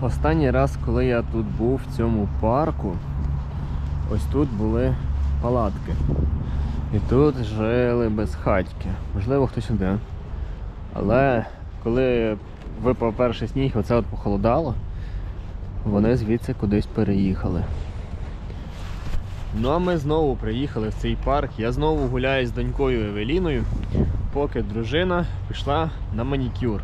Останній раз, коли я тут був в цьому парку, ось тут були палатки. І тут жили безхатьки. Можливо, хтось один. Але коли випав перший сніг, оце от похолодало, вони звідси кудись переїхали. Ну а ми знову приїхали в цей парк. Я знову гуляю з донькою Евеліною, поки дружина пішла на манікюр.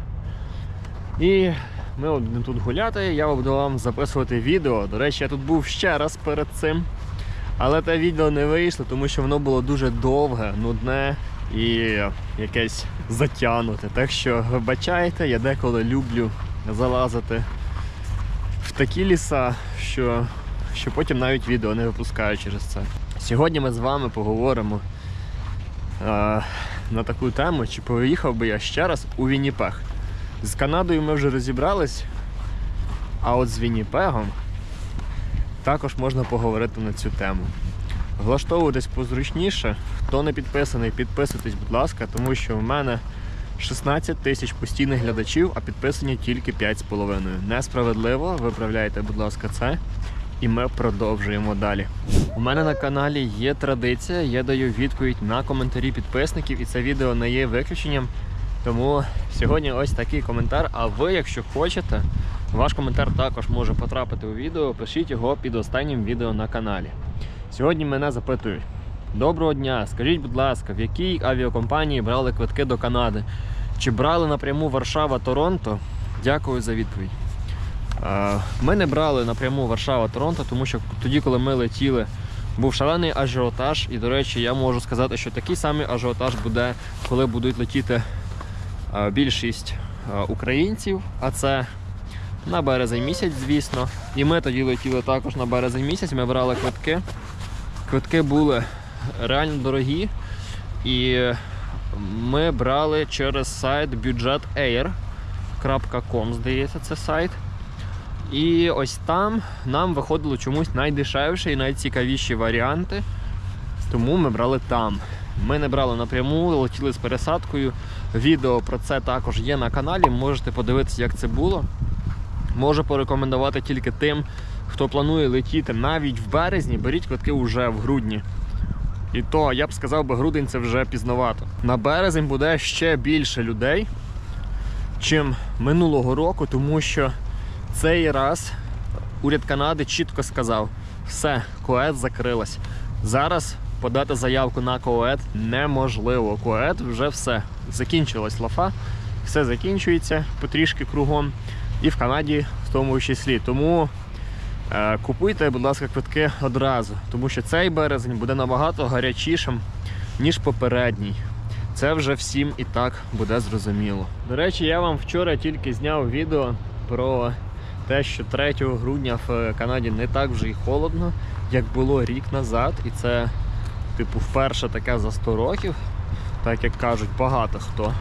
І ми будемо тут гуляти, я буду вам записувати відео. До речі, я тут був ще раз перед цим. Але те відео не вийшло, тому що воно було дуже довге, нудне і якесь затягнуте. Так що вибачайте, я деколи люблю залазити в такі ліса, що, що потім навіть відео не випускаю через це. Сьогодні ми з вами поговоримо е, на таку тему, чи поїхав би я ще раз у Вінніпех. З Канадою ми вже розібрались, а от з Вінніпегом також можна поговорити на цю тему. Влаштовуйтесь позручніше. Хто не підписаний, підписуйтесь, будь ласка, тому що в мене 16 тисяч постійних глядачів, а підписані тільки 5,5. Несправедливо, виправляйте, будь ласка, це. І ми продовжуємо далі. У мене на каналі є традиція, я даю відповідь на коментарі підписників, і це відео не є виключенням. Тому сьогодні ось такий коментар. А ви, якщо хочете, ваш коментар також може потрапити у відео. Пишіть його під останнім відео на каналі. Сьогодні мене запитують: Доброго дня! Скажіть, будь ласка, в якій авіакомпанії брали квитки до Канади? Чи брали напряму Варшава-Торонто? Дякую за відповідь. Е, Ми не брали напряму Варшава-Торонто, тому що тоді, коли ми летіли, був шалений ажіотаж. І, до речі, я можу сказати, що такий самий ажіотаж буде, коли будуть летіти більшість е, українців, а це на березень місяць, звісно. І ми тоді летіли також на березень місяць, ми брали квитки. Квитки були реально дорогі. І ми брали через сайт budgetair.com, здається, це сайт. І ось там нам виходило чомусь найдешевші і найцікавіші варіанти. Тому ми брали там. Ми не брали напряму, летіли з пересадкою. Відео про це також є на каналі. Можете подивитися, як це було. Можу порекомендувати тільки тим, хто планує летіти навіть в березні, беріть квитки вже в грудні. І то я б сказав, би грудень це вже пізновато. На березень буде ще більше людей, чим минулого року, тому що цей раз уряд Канади чітко сказав: все, КОЕД закрилась. Зараз подати заявку на КОЕД неможливо. КОЕД вже все. Закінчилась лафа, все закінчується потрішки кругом. І в Канаді в тому числі. Тому е, купуйте, будь ласка, квитки одразу, тому що цей березень буде набагато гарячішим, ніж попередній. Це вже всім і так буде зрозуміло. До речі, я вам вчора тільки зняв відео про те, що 3 грудня в Канаді не так вже й холодно, як було рік назад. І це, типу, вперше таке за 100 років, так як кажуть багато хто.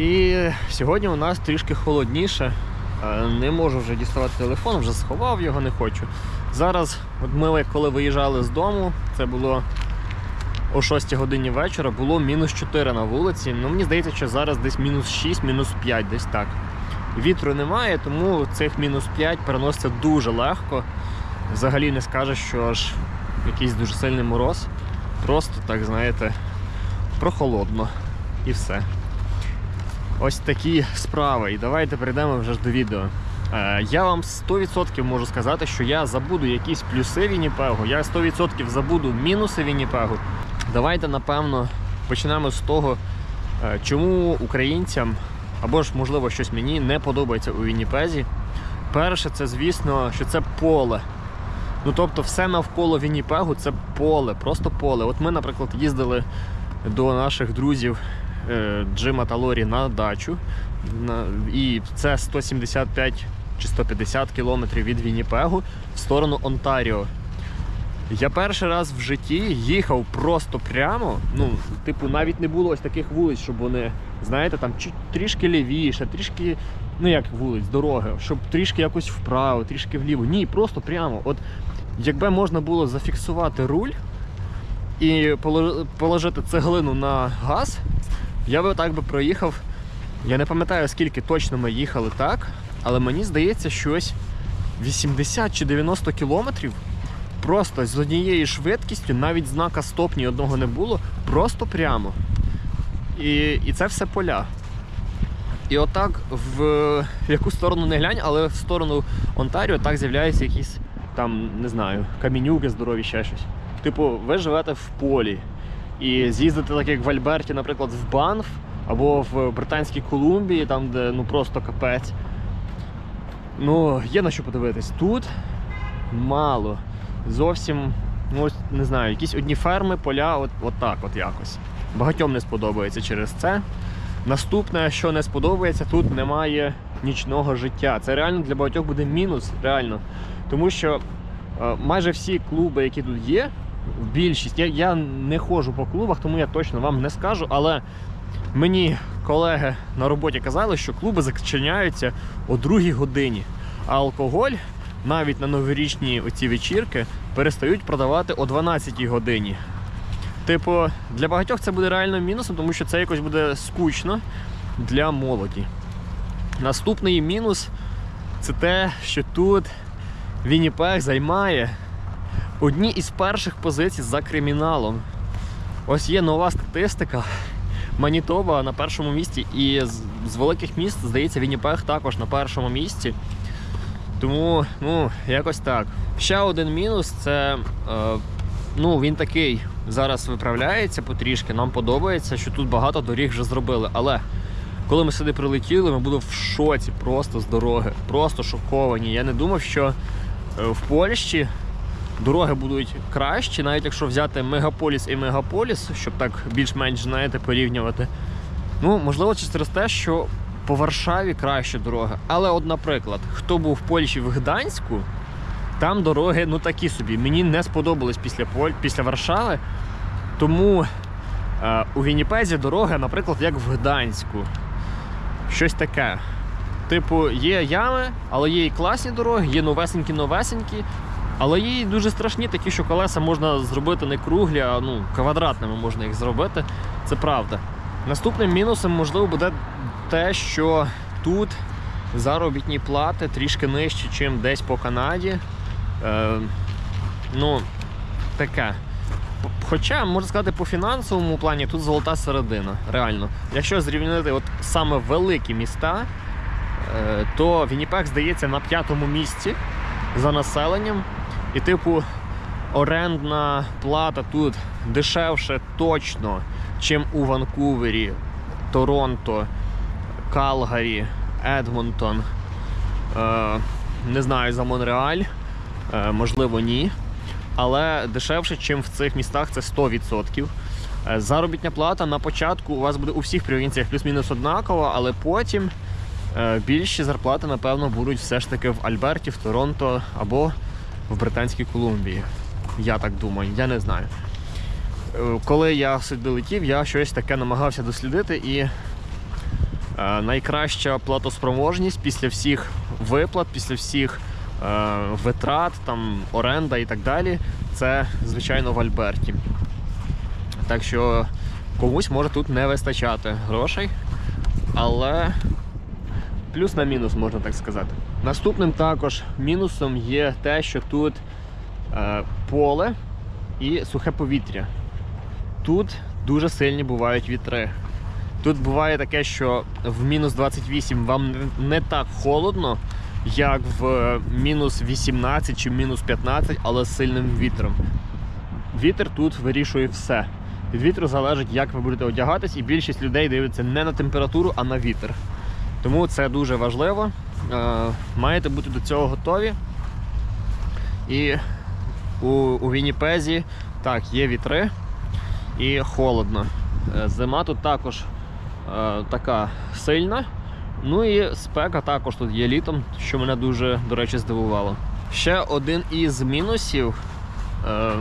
І сьогодні у нас трішки холодніше. Е, Не можу вже діставати телефон, вже сховав його, не хочу. Зараз, от ми коли виїжджали з дому, це було о 6 годині вечора, було мінус 4 на вулиці. Ну мені здається, що зараз десь мінус 6, мінус 5, десь так. Вітру немає, тому цих мінус 5 переноситься дуже легко. Взагалі не скажеш, що аж якийсь дуже сильний мороз. Просто так, знаєте, прохолодно і все. Ось такі справи. І давайте перейдемо вже до відео. Е, я вам 100% можу сказати, що я забуду якісь плюси Вінніпегу, я 100% забуду мінуси Вінніпегу. Давайте, напевно, почнемо з того, е, чому українцям, або ж, можливо, щось мені не подобається у Вінніпезі. Перше, це, звісно, що це поле. Ну, тобто, все навколо Вінніпегу це поле, просто поле. От ми, наприклад, їздили до наших друзів е, Джима та Лорі на дачу. І це 175 чи 150 кілометрів від Вінніпегу в сторону Онтаріо. Я перший раз в житті їхав просто прямо. Ну, типу, навіть не було ось таких вулиць, щоб вони, знаєте, там трішки лівіше, трішки, ну як вулиць, дороги, щоб трішки якось вправо, трішки вліво. Ні, просто прямо. От якби можна було зафіксувати руль і положити цеглину на газ, я би так би проїхав. Я не пам'ятаю, скільки точно ми їхали так, але мені здається, щось 80 чи 90 кілометрів. Просто з однією швидкістю, навіть знака стоп ні одного не було, просто прямо. І, і це все поля. І отак в, яку сторону не глянь, але в сторону Онтаріо так з'являються якісь там, не знаю, камінюки здорові, ще щось. Типу, ви живете в полі і з'їздити так, як в Альберті, наприклад, в Банф або в Британській Колумбії, там, де ну просто капець. Ну, є на що подивитись. Тут мало. Зовсім, ну не знаю, якісь одні ферми, поля, от, от так от якось. Багатьом не сподобається через це. Наступне, що не сподобається, тут немає нічного життя. Це реально для багатьох буде мінус, реально. Тому що е, майже всі клуби, які тут є, більшість, я, я не ходжу по клубах, тому я точно вам не скажу, але мені колеги на роботі казали, що клуби зачиняються о другій годині, а алкоголь навіть на новорічні оці вечірки перестають продавати о 12 годині. Типу, для багатьох це буде реально мінусом, тому що це якось буде скучно для молоді. Наступний мінус це те, що тут Вінніпег займає одні із перших позицій за криміналом. Ось є нова статистика. Манітоба на першому місці, і з, великих міст, здається, Вінніпег також на першому місці. Тому, ну, якось так. Ще один мінус це. Е, ну, він такий зараз виправляється потрішки. Нам подобається, що тут багато доріг вже зробили. Але коли ми сюди прилетіли, ми були в шоці просто з дороги. Просто шоковані. Я не думав, що е, в Польщі дороги будуть кращі, навіть якщо взяти мегаполіс і мегаполіс, щоб так більш-менш знаєте, порівнювати. Ну, можливо, через те, що по Варшаві краще дороги. Але, от, наприклад, хто був в Польщі в Гданську, там дороги ну такі собі. Мені не сподобались після Поль... після Варшави. Тому е, у Вінніпезі дороги, наприклад, як в Гданську. Щось таке. Типу, є ями, але є і класні дороги, є новесенькі-новесенькі, але є дуже страшні, такі, що колеса можна зробити не круглі, а ну, квадратними можна їх зробити. Це правда. Наступним мінусом, можливо, буде те, що тут заробітні плати трішки нижчі, ніж десь по Канаді. Е, ну, таке. Хоча, можна сказати, по фінансовому плані тут золота середина. Реально. Якщо зрівняти от саме великі міста, е, то Вінніпег здається на п'ятому місці за населенням. І, типу, орендна плата тут дешевше точно, чим у Ванкувері, Торонто, Калгарі, Едмонтон. Е, не знаю за Монреаль, е, можливо, ні. Але дешевше, ніж в цих містах, це 100%. Е, Заробітня плата на початку у вас буде у всіх провінціях плюс-мінус однакова, але потім е, більші зарплати, напевно, будуть все ж таки в Альберті, в Торонто або в Британській Колумбії. Я так думаю, я не знаю. Е, Коли я сюди летів, я щось таке намагався дослідити і е, найкраща платоспроможність після всіх виплат, після всіх е, витрат, там, оренда і так далі, це, звичайно, в Альберті. Так що комусь може тут не вистачати грошей, але плюс на мінус, можна так сказати. Наступним також мінусом є те, що тут е, поле і сухе повітря. Тут дуже сильні бувають вітри. Тут буває таке, що в мінус 28 вам не- так холодно, як в е, мінус 18 чи мінус 15, але з сильним вітром. Вітер тут вирішує все. Від вітру залежить, як ви будете одягатись, і більшість людей дивиться не на температуру, а на вітер. Тому це дуже важливо. Е, маєте бути до цього готові. І у, у Вінніпезі так, є вітри і холодно. Е, Зима тут також е, така сильна. Ну і спека також тут є літом, що мене дуже, до речі, здивувало. Ще один із мінусів.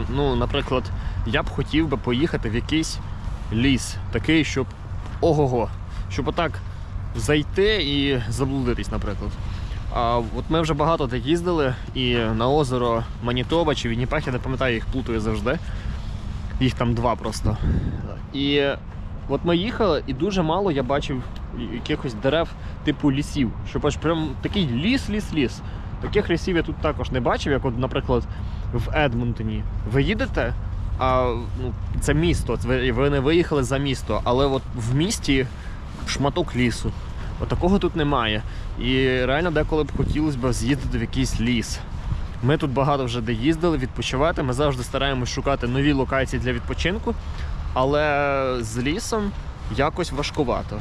Ну, наприклад, я б хотів би поїхати в якийсь ліс, такий, щоб ого-го, щоб отак зайти і заблудитись, наприклад. А от ми вже багато так їздили, і на озеро Манітоба чи Вінніпех, я не пам'ятаю, їх плутаю завжди. Їх там два просто. І от ми їхали, і дуже мало я бачив якихось дерев типу лісів. Щоб аж прям такий ліс, ліс, ліс. Таких лісів я тут також не бачив, як, от, наприклад, в Едмонтоні. Ви їдете, а ну, це місто, ви не виїхали за місто, але от в місті шматок лісу. От такого тут немає. І реально деколи б хотілося б з'їздити в якийсь ліс. Ми тут багато вже де їздили відпочивати. Ми завжди стараємось шукати нові локації для відпочинку, але з лісом якось важкувато.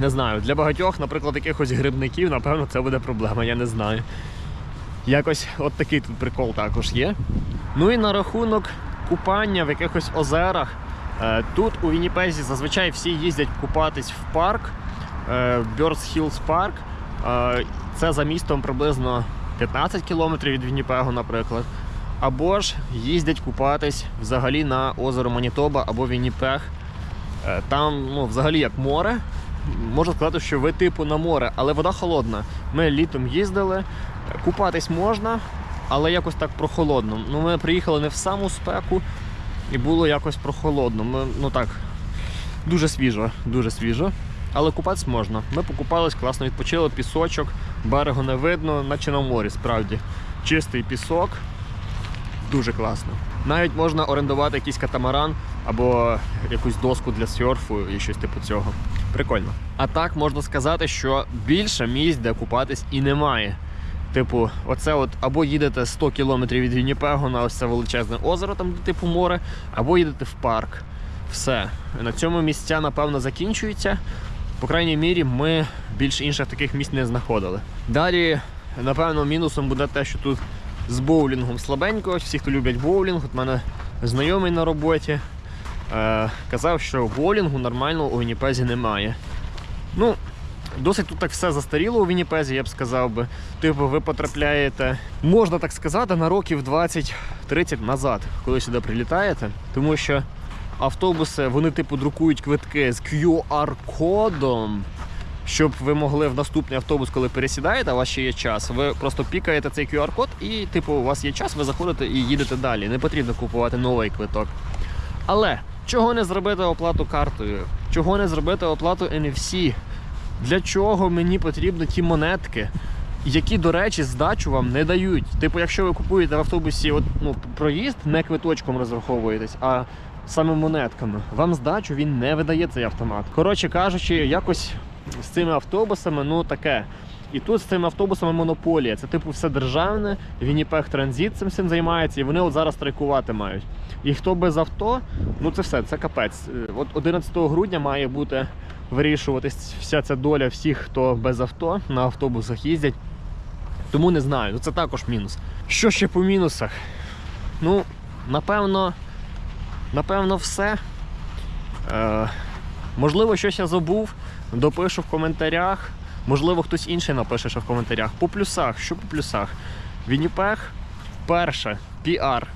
Не знаю, для багатьох, наприклад, якихось грибників, напевно, це буде проблема, я не знаю. Якось от такий тут прикол також є. Ну і на рахунок купання в якихось озерах. Е, Тут у Вінніпезі зазвичай всі їздять купатись в парк, е, Birds Hills Park. Е, Це за містом приблизно 15 кілометрів від Вінніпегу, наприклад. Або ж їздять купатись взагалі на озеро Манітоба або Вінніпег. Там ну, взагалі як море. Можна сказати, що ви типу на море, але вода холодна. Ми літом їздили, купатись можна, але якось так прохолодно. Ну, ми приїхали не в саму спеку і було якось прохолодно. Ми, ну так, дуже свіжо, дуже свіжо. Але купатись можна. Ми покупались, класно відпочили, пісочок, берегу не видно, наче на морі, справді. Чистий пісок, дуже класно. Навіть можна орендувати якийсь катамаран або якусь доску для серфу і щось типу цього. Прикольно. А так можна сказати, що більше місць, де купатись і немає. Типу, оце от або їдете 100 кілометрів від Вінніпегу на ось це величезне озеро, там де типу море, або їдете в парк. Все. На цьому місця, напевно, закінчуються. По крайній мірі, ми більш інших таких місць не знаходили. Далі, напевно, мінусом буде те, що тут з боулінгом слабенько. Всі, хто люблять боулінг, от мене знайомий на роботі е, казав, що боулінгу нормального у Вінніпезі немає. Ну, досить тут так все застаріло у Вінніпезі, я б сказав би. Типу, ви потрапляєте, можна так сказати, на років 20-30 назад, коли сюди прилітаєте, тому що автобуси вони типу друкують квитки з QR-кодом. Щоб ви могли в наступний автобус, коли пересідаєте, у вас ще є час, ви просто пікаєте цей QR-код і, типу, у вас є час, ви заходите і їдете далі. Не потрібно купувати новий квиток. Але чого не зробити оплату картою? Чого не зробити оплату NFC? Для чого мені потрібні ті монетки, які, до речі, здачу вам не дають? Типу, якщо ви купуєте в автобусі от, ну, проїзд, не квиточком розраховуєтесь, а саме монетками, вам здачу він не видає цей автомат. Коротше кажучи, якось з цими автобусами, ну таке. І тут з цими автобусами монополія. Це типу все державне, Вінніпег Транзит цим всім займається, і вони от зараз страйкувати мають. І хто без авто, ну це все, це капець. Е, От 11 грудня має бути вирішуватись вся ця доля всіх, хто без авто на автобусах їздять. Тому не знаю, ну це також мінус. Що ще по мінусах? Ну, напевно, напевно, все. Е, можливо, щось я забув, допишу в коментарях. Можливо, хтось інший напише ще в коментарях. По плюсах, що по плюсах? Вінніпег, перше, піар.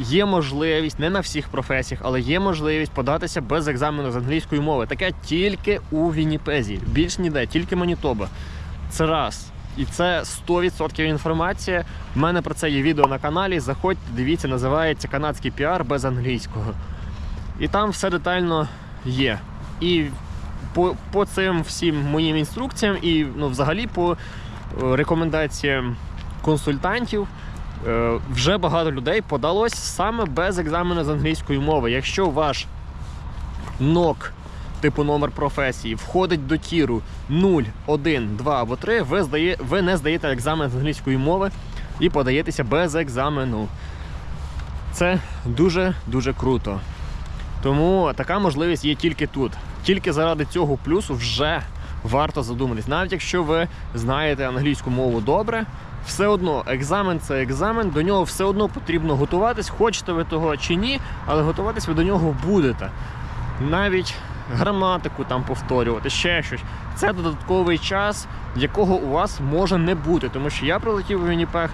Є можливість, не на всіх професіях, але є можливість податися без екзамену з англійської мови. Таке тільки у Вінніпезі. Більш ніде, тільки Манітоба. Це раз. І це 100% інформація. У мене про це є відео на каналі. Заходьте, дивіться, називається канадський піар без англійського. І там все детально є. І по, по цим всім моїм інструкціям, і ну, взагалі по е, рекомендаціям консультантів, вже багато людей подалось саме без екзамену з англійської мови. Якщо ваш НОК, типу номер професії, входить до тіру 0, 1, 2 або 3, ви, здає, ви не здаєте екзамен з англійської мови і подаєтеся без екзамену. Це дуже-дуже круто. Тому така можливість є тільки тут. Тільки заради цього плюсу вже варто задуматись. Навіть якщо ви знаєте англійську мову добре, все одно екзамен це екзамен, до нього все одно потрібно готуватись, хочете ви того чи ні, але готуватись ви до нього будете. Навіть граматику там повторювати, ще щось. Це додатковий час, якого у вас може не бути. Тому що я прилетів у Вінніпег,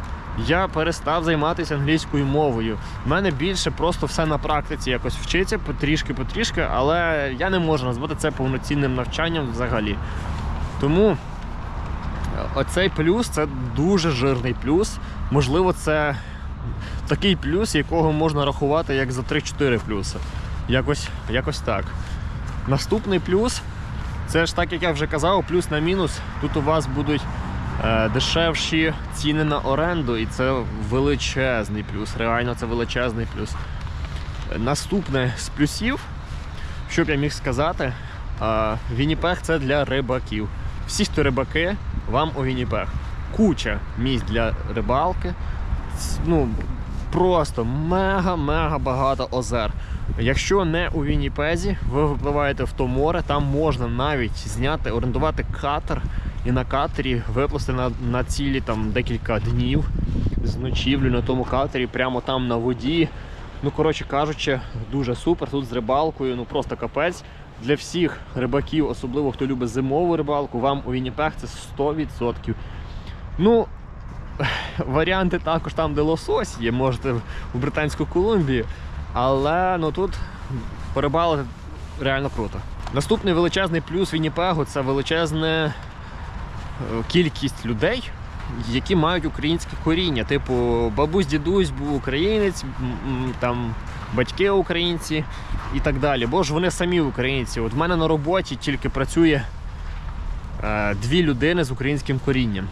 я перестав займатися англійською мовою. У мене більше просто все на практиці якось вчиться потрішки-потрішки, але я не можу назвати це повноцінним навчанням взагалі. Тому оцей плюс це дуже жирний плюс. Можливо, це такий плюс, якого можна рахувати як за 3-4 плюси. Якось, якось так. Наступний плюс Це ж так, як я вже казав, плюс на мінус. Тут у вас будуть е, дешевші ціни на оренду, і це величезний плюс. Реально це величезний плюс. Наступне з плюсів, що б я міг сказати, Вінніпег це для рибаків. Всі, хто рибаки, вам у Вінніпег. Куча місць для рибалки. Ну, просто мега-мега багато озер. Якщо не у Вінніпезі, ви випливаєте в то море, там можна навіть зняти, орендувати катер і на катері виплисти на, на цілі там декілька днів з ночівлю на тому катері, прямо там на воді. Ну, коротше кажучи, дуже супер. Тут з рибалкою, ну просто капець. Для всіх рибаків, особливо хто любить зимову рибалку, вам у Вінніпег це 100%. Ну, варіанти також там, де лосось є, можете в Британську Колумбію. Але ну тут порибалити реально круто. Наступний величезний плюс Вінніпегу це величезна е, кількість людей, які мають українське коріння. Типу, бабусь, дідусь був українець, там батьки українці і так далі. Бо ж вони самі українці. От в мене на роботі тільки працює е, дві людини з українським корінням.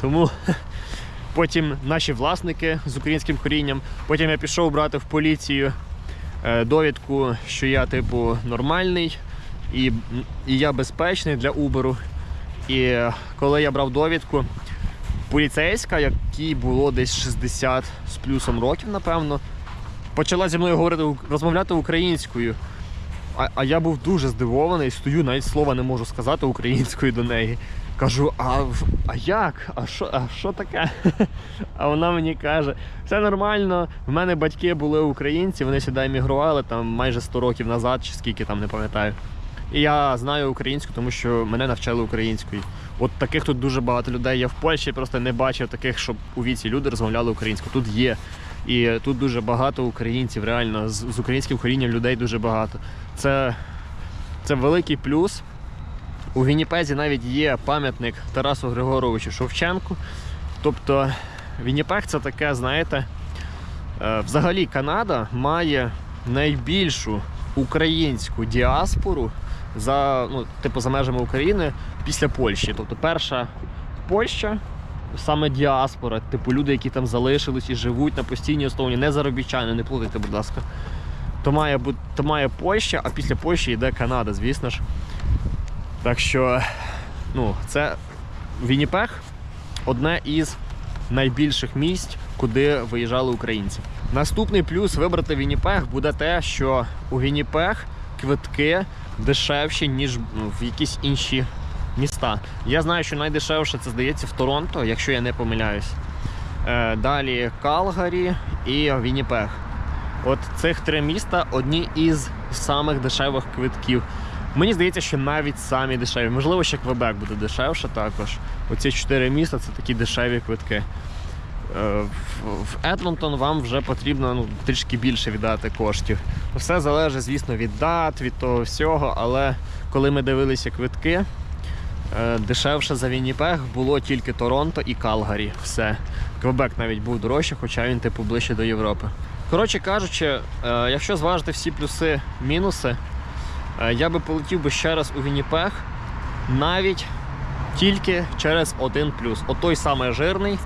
Тому потім наші власники з українським корінням. Потім я пішов брати в поліцію е, довідку, що я, типу, нормальний і, і я безпечний для Uber. І коли я брав довідку, поліцейська, якій було десь 60 з плюсом років, напевно, почала зі мною говорити розмовляти українською. А, а я був дуже здивований, стою, навіть слова не можу сказати українською до неї. Кажу, а, а як? А що, а що таке? А вона мені каже, все нормально. В мене батьки були українці, вони сюди емігрували там майже 100 років назад, чи скільки там не пам'ятаю. І я знаю українську, тому що мене навчали українською. От таких тут дуже багато людей. Я в Польщі просто не бачив таких, щоб у віці люди розмовляли українською. Тут є. І тут дуже багато українців, реально, з, українським корінням людей дуже багато. Це, це великий плюс. У Вінніпезі навіть є пам'ятник Тарасу Григоровичу Шевченку. Тобто Вінніпег це таке, знаєте, е, взагалі Канада має найбільшу українську діаспору за, ну, типу, за межами України після Польщі. Тобто перша Польща, саме діаспора, типу люди, які там залишились і живуть на постійній основі, не заробітчани, не плутайте, будь ласка. То має, то має Польща, а після Польщі йде Канада, звісно ж. Так що, ну, це Вінніпег одне із найбільших місць, куди виїжджали українці. Наступний плюс вибрати Вінніпег буде те, що у Вінніпег квитки дешевші, ніж ну, в якісь інші міста. Я знаю, що найдешевше це здається в Торонто, якщо я не помиляюсь. Е, далі Калгарі і Вінніпег. От цих три міста одні із самих дешевих квитків. Мені здається, що навіть самі дешеві. Можливо, ще Квебек буде дешевше також. Оці чотири міста це такі дешеві квитки. Е, В Едлонтон вам вже потрібно ну, трішки більше віддати коштів. Все залежить, звісно, від дат, від того всього, але коли ми дивилися квитки, дешевше за Вінніпег було тільки Торонто і Калгарі. Все. Квебек навіть був дорожче, хоча він типу ближче до Європи. Коротше кажучи, е, якщо зважити всі плюси, мінуси, е, я би полетів би ще раз у Вінніпег навіть тільки через один плюс. От той самий жирний,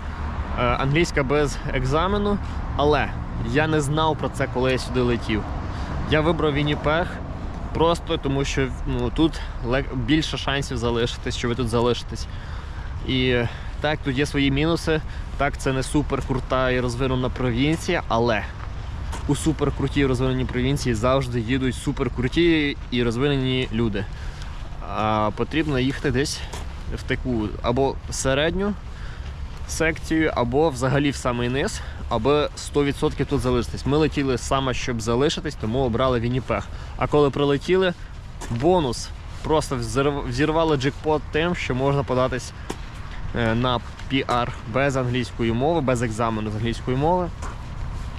е, англійська без екзамену, але я не знав про це, коли я сюди летів. Я вибрав Вінніпег просто тому, що ну, тут більше шансів залишитись, що ви тут залишитесь. І так, тут є свої мінуси. Так, це не супер крута і розвинена провінція, але у супер крутій розвиненій провінції завжди їдуть супер круті і розвинені люди. А потрібно їхати десь в таку або середню секцію, або взагалі в самий низ, аби 100% тут залишитись. Ми летіли саме, щоб залишитись, тому обрали Вінніпег. А коли прилетіли, бонус. Просто взір- взірвали джекпот тим, що можна податись е, на PR без англійської мови, без екзамену з англійської мови.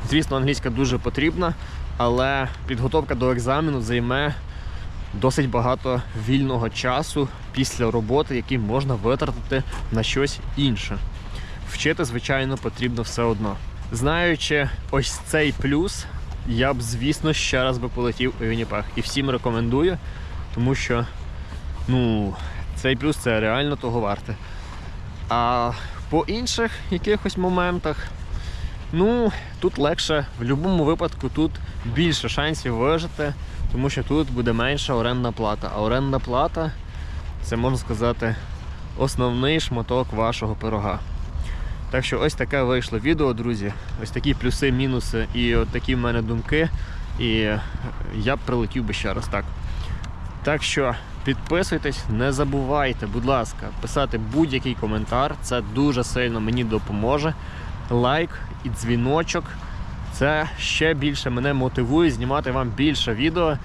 Звісно, англійська дуже потрібна, але підготовка до екзамену займе досить багато вільного часу після роботи, який можна витратити на щось інше. Вчити, звичайно, потрібно все одно. Знаючи ось цей плюс, я б, звісно, ще раз би полетів у Вінніпег. І всім рекомендую, тому що ну, цей плюс це реально того варте. А по інших якихось моментах, ну, тут легше, в будь-якому випадку тут більше шансів вижити, тому що тут буде менша орендна плата. А орендна плата це можна сказати основний шматок вашого пирога. Так що ось таке вийшло відео, друзі. Ось такі плюси, мінуси і от такі в мене думки. І я б прилетів би ще раз так. Так що підписуйтесь, не забувайте, будь ласка, писати будь-який коментар. Це дуже сильно мені допоможе. Лайк і дзвіночок. Це ще більше мене мотивує знімати вам більше відео.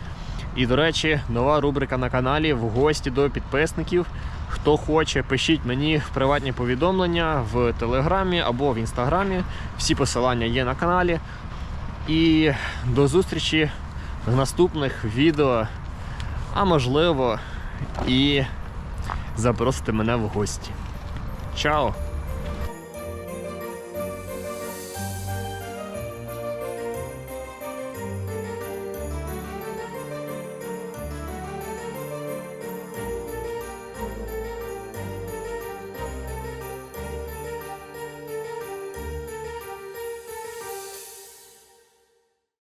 І, до речі, нова рубрика на каналі в гості до підписників. Хто хоче, пишіть мені в приватні повідомлення в Телеграмі або в Інстаграмі. Всі посилання є на каналі. І до зустрічі в наступних відео. А можливо, і запросите мене в гості. Чао!